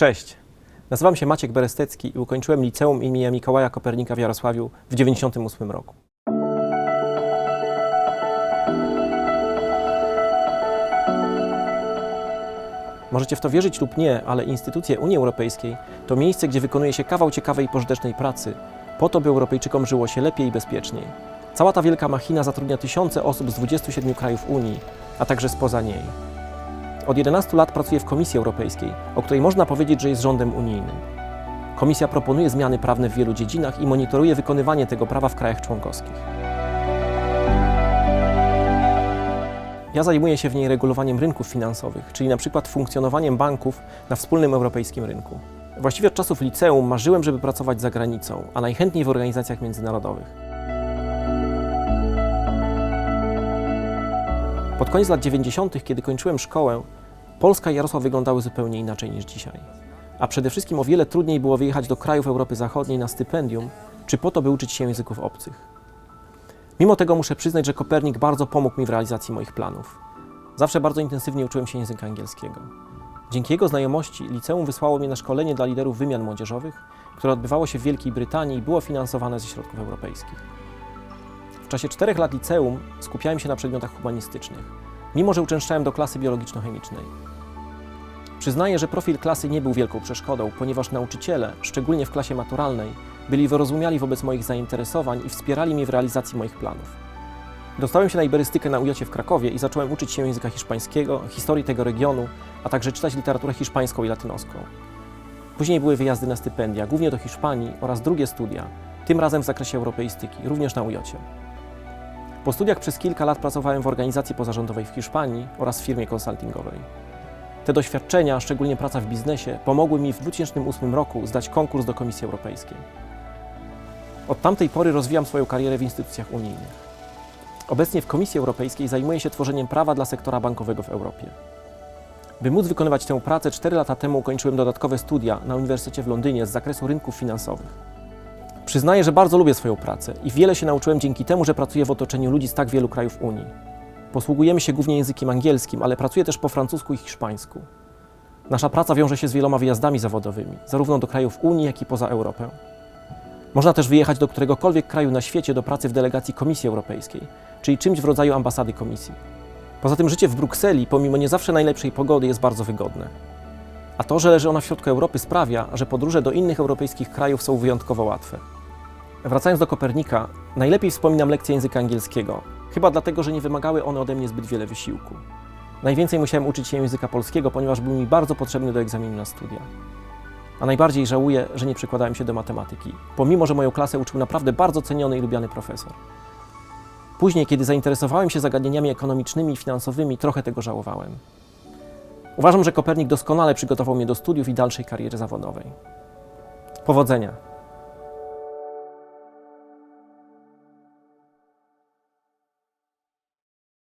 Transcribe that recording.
Cześć, nazywam się Maciek Berestecki i ukończyłem liceum imienia Mikołaja Kopernika w Jarosławiu w 1998 roku. Możecie w to wierzyć lub nie, ale instytucje Unii Europejskiej to miejsce, gdzie wykonuje się kawał ciekawej i pożytecznej pracy, po to, by Europejczykom żyło się lepiej i bezpieczniej. Cała ta wielka machina zatrudnia tysiące osób z 27 krajów Unii, a także spoza niej. Od 11 lat pracuję w Komisji Europejskiej, o której można powiedzieć, że jest rządem unijnym. Komisja proponuje zmiany prawne w wielu dziedzinach i monitoruje wykonywanie tego prawa w krajach członkowskich. Ja zajmuję się w niej regulowaniem rynków finansowych, czyli na przykład funkcjonowaniem banków na wspólnym europejskim rynku. Właściwie od czasów liceum marzyłem, żeby pracować za granicą, a najchętniej w organizacjach międzynarodowych. Pod koniec lat 90., kiedy kończyłem szkołę, Polska i Jarosław wyglądały zupełnie inaczej niż dzisiaj. A przede wszystkim o wiele trudniej było wyjechać do krajów Europy Zachodniej na stypendium, czy po to, by uczyć się języków obcych. Mimo tego muszę przyznać, że Kopernik bardzo pomógł mi w realizacji moich planów. Zawsze bardzo intensywnie uczyłem się języka angielskiego. Dzięki jego znajomości liceum wysłało mnie na szkolenie dla liderów wymian młodzieżowych, które odbywało się w Wielkiej Brytanii i było finansowane ze środków europejskich. W czasie czterech lat liceum skupiałem się na przedmiotach humanistycznych, mimo że uczęszczałem do klasy biologiczno-chemicznej. Przyznaję, że profil klasy nie był wielką przeszkodą, ponieważ nauczyciele, szczególnie w klasie maturalnej, byli wyrozumiali wobec moich zainteresowań i wspierali mnie w realizacji moich planów. Dostałem się na iberystykę na UJ w Krakowie i zacząłem uczyć się języka hiszpańskiego, historii tego regionu, a także czytać literaturę hiszpańską i latynoską. Później były wyjazdy na stypendia, głównie do Hiszpanii oraz drugie studia, tym razem w zakresie europeistyki, również na UJ. Po studiach przez kilka lat pracowałem w organizacji pozarządowej w Hiszpanii oraz w firmie konsultingowej. Te doświadczenia, szczególnie praca w biznesie, pomogły mi w 2008 roku zdać konkurs do Komisji Europejskiej. Od tamtej pory rozwijam swoją karierę w instytucjach unijnych. Obecnie w Komisji Europejskiej zajmuję się tworzeniem prawa dla sektora bankowego w Europie. By móc wykonywać tę pracę, 4 lata temu ukończyłem dodatkowe studia na Uniwersytecie w Londynie z zakresu rynków finansowych. Przyznaję, że bardzo lubię swoją pracę i wiele się nauczyłem dzięki temu, że pracuję w otoczeniu ludzi z tak wielu krajów Unii. Posługujemy się głównie językiem angielskim, ale pracuję też po francusku i hiszpańsku. Nasza praca wiąże się z wieloma wyjazdami zawodowymi, zarówno do krajów Unii, jak i poza Europę. Można też wyjechać do któregokolwiek kraju na świecie do pracy w delegacji Komisji Europejskiej, czyli czymś w rodzaju ambasady Komisji. Poza tym życie w Brukseli, pomimo nie zawsze najlepszej pogody, jest bardzo wygodne. A to, że leży ona w środku Europy, sprawia, że podróże do innych europejskich krajów są wyjątkowo łatwe. Wracając do Kopernika, najlepiej wspominam lekcje języka angielskiego, chyba dlatego, że nie wymagały one ode mnie zbyt wiele wysiłku. Najwięcej musiałem uczyć się języka polskiego, ponieważ był mi bardzo potrzebny do egzaminu na studia. A najbardziej żałuję, że nie przykładałem się do matematyki, pomimo że moją klasę uczył naprawdę bardzo ceniony i lubiany profesor. Później, kiedy zainteresowałem się zagadnieniami ekonomicznymi i finansowymi, trochę tego żałowałem. Uważam, że Kopernik doskonale przygotował mnie do studiów i dalszej kariery zawodowej. Powodzenia!